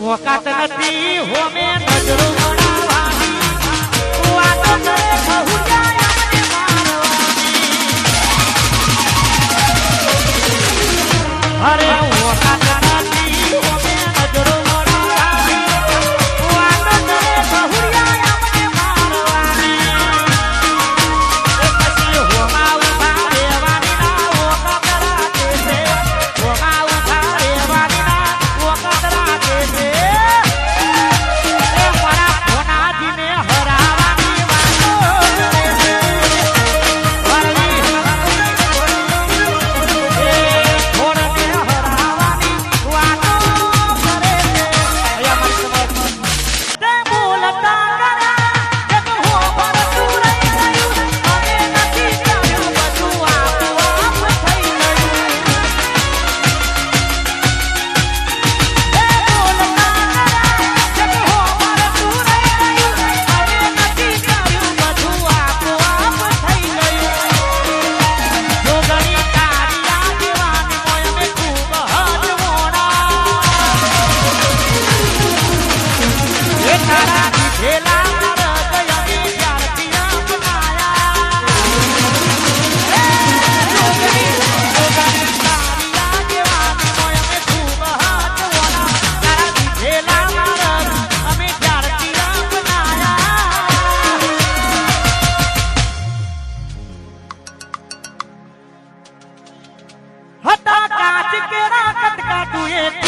હોકાત નથી હોમે નજરો વડાવાની વાતો કરે બહુ Hare tu es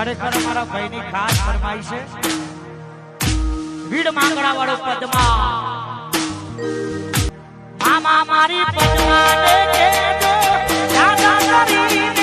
ખરેખર મારા ભાઈની ખાસ ફરમાઈ છે. ભીડ માંગડા વાળો પદમા. મામા મારી પદમાને કે દો દાદા કરીને